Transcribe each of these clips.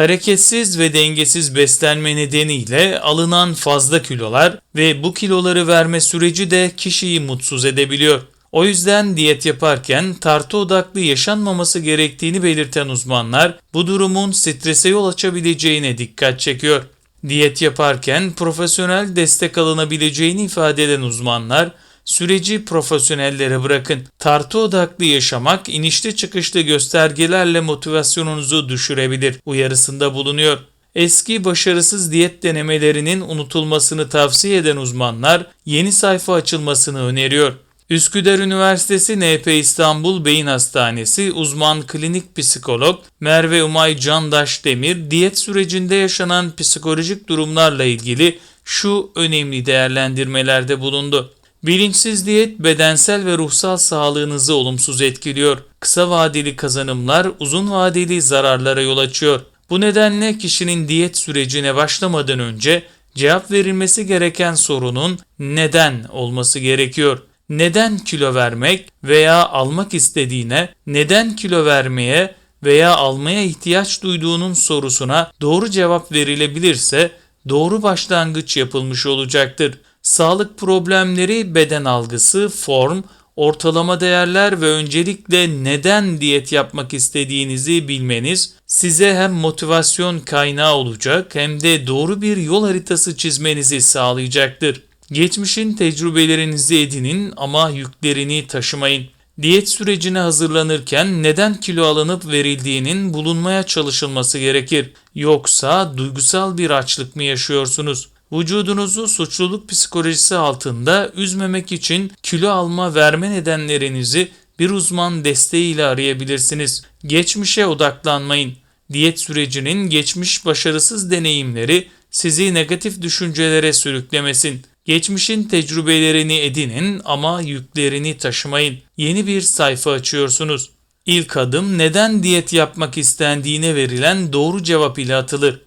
Hareketsiz ve dengesiz beslenme nedeniyle alınan fazla kilolar ve bu kiloları verme süreci de kişiyi mutsuz edebiliyor. O yüzden diyet yaparken tartı odaklı yaşanmaması gerektiğini belirten uzmanlar bu durumun strese yol açabileceğine dikkat çekiyor. Diyet yaparken profesyonel destek alınabileceğini ifade eden uzmanlar süreci profesyonellere bırakın. Tartı odaklı yaşamak inişli çıkışlı göstergelerle motivasyonunuzu düşürebilir uyarısında bulunuyor. Eski başarısız diyet denemelerinin unutulmasını tavsiye eden uzmanlar yeni sayfa açılmasını öneriyor. Üsküdar Üniversitesi NP İstanbul Beyin Hastanesi uzman klinik psikolog Merve Umay Candaş Demir diyet sürecinde yaşanan psikolojik durumlarla ilgili şu önemli değerlendirmelerde bulundu. Bilinçsiz diyet bedensel ve ruhsal sağlığınızı olumsuz etkiliyor. Kısa vadeli kazanımlar uzun vadeli zararlara yol açıyor. Bu nedenle kişinin diyet sürecine başlamadan önce cevap verilmesi gereken sorunun neden olması gerekiyor. Neden kilo vermek veya almak istediğine, neden kilo vermeye veya almaya ihtiyaç duyduğunun sorusuna doğru cevap verilebilirse doğru başlangıç yapılmış olacaktır. Sağlık problemleri beden algısı, form, ortalama değerler ve öncelikle neden diyet yapmak istediğinizi bilmeniz size hem motivasyon kaynağı olacak hem de doğru bir yol haritası çizmenizi sağlayacaktır. Geçmişin tecrübelerinizi edinin ama yüklerini taşımayın. Diyet sürecine hazırlanırken neden kilo alınıp verildiğinin bulunmaya çalışılması gerekir. Yoksa duygusal bir açlık mı yaşıyorsunuz? Vücudunuzu suçluluk psikolojisi altında üzmemek için kilo alma verme nedenlerinizi bir uzman desteğiyle arayabilirsiniz. Geçmişe odaklanmayın. Diyet sürecinin geçmiş başarısız deneyimleri sizi negatif düşüncelere sürüklemesin. Geçmişin tecrübelerini edinin ama yüklerini taşımayın. Yeni bir sayfa açıyorsunuz. İlk adım neden diyet yapmak istendiğine verilen doğru cevap ile atılır.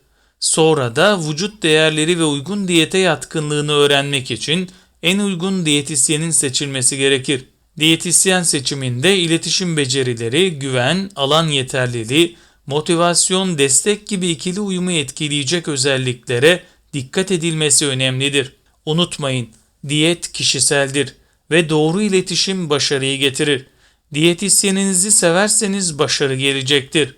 Sonra da vücut değerleri ve uygun diyete yatkınlığını öğrenmek için en uygun diyetisyenin seçilmesi gerekir. Diyetisyen seçiminde iletişim becerileri, güven, alan yeterliliği, motivasyon, destek gibi ikili uyumu etkileyecek özelliklere dikkat edilmesi önemlidir. Unutmayın, diyet kişiseldir ve doğru iletişim başarıyı getirir. Diyetisyeninizi severseniz başarı gelecektir.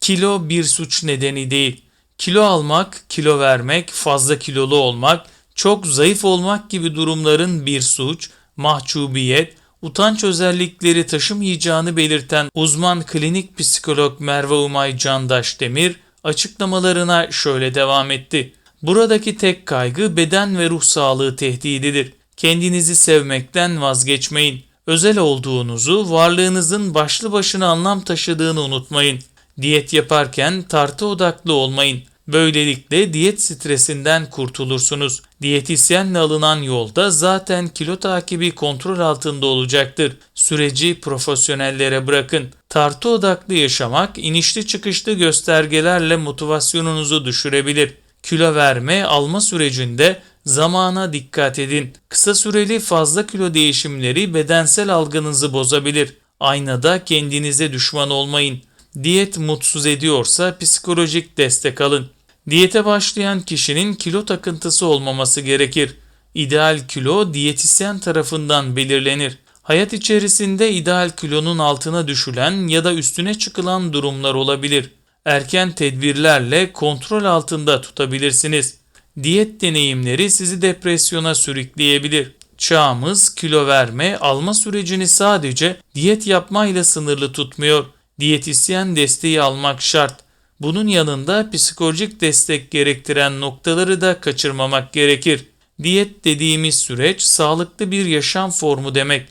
Kilo bir suç nedeni değil. Kilo almak, kilo vermek, fazla kilolu olmak, çok zayıf olmak gibi durumların bir suç, mahcubiyet, utanç özellikleri taşımayacağını belirten uzman klinik psikolog Merve Umay Candaş Demir açıklamalarına şöyle devam etti. Buradaki tek kaygı beden ve ruh sağlığı tehdididir. Kendinizi sevmekten vazgeçmeyin. Özel olduğunuzu, varlığınızın başlı başına anlam taşıdığını unutmayın. Diyet yaparken tartı odaklı olmayın. Böylelikle diyet stresinden kurtulursunuz. Diyetisyenle alınan yolda zaten kilo takibi kontrol altında olacaktır. Süreci profesyonellere bırakın. Tartı odaklı yaşamak inişli çıkışlı göstergelerle motivasyonunuzu düşürebilir. Kilo verme, alma sürecinde zamana dikkat edin. Kısa süreli fazla kilo değişimleri bedensel algınızı bozabilir. Aynada kendinize düşman olmayın. Diyet mutsuz ediyorsa psikolojik destek alın. Diyete başlayan kişinin kilo takıntısı olmaması gerekir. İdeal kilo diyetisyen tarafından belirlenir. Hayat içerisinde ideal kilonun altına düşülen ya da üstüne çıkılan durumlar olabilir. Erken tedbirlerle kontrol altında tutabilirsiniz. Diyet deneyimleri sizi depresyona sürükleyebilir. Çağımız kilo verme, alma sürecini sadece diyet yapmayla sınırlı tutmuyor. Diyetisyen desteği almak şart. Bunun yanında psikolojik destek gerektiren noktaları da kaçırmamak gerekir. Diyet dediğimiz süreç sağlıklı bir yaşam formu demek.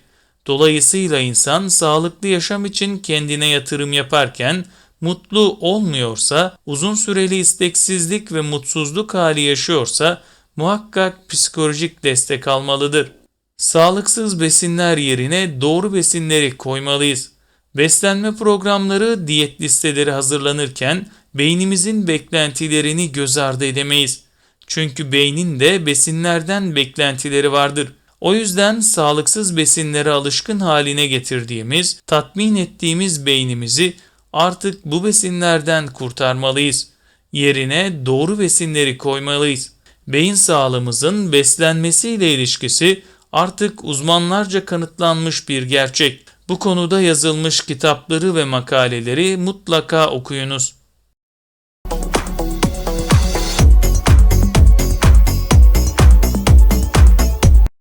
Dolayısıyla insan sağlıklı yaşam için kendine yatırım yaparken mutlu olmuyorsa, uzun süreli isteksizlik ve mutsuzluk hali yaşıyorsa muhakkak psikolojik destek almalıdır. Sağlıksız besinler yerine doğru besinleri koymalıyız. Beslenme programları, diyet listeleri hazırlanırken beynimizin beklentilerini göz ardı edemeyiz. Çünkü beynin de besinlerden beklentileri vardır. O yüzden sağlıksız besinlere alışkın haline getirdiğimiz, tatmin ettiğimiz beynimizi artık bu besinlerden kurtarmalıyız. Yerine doğru besinleri koymalıyız. Beyin sağlığımızın beslenmesiyle ilişkisi artık uzmanlarca kanıtlanmış bir gerçek. Bu konuda yazılmış kitapları ve makaleleri mutlaka okuyunuz.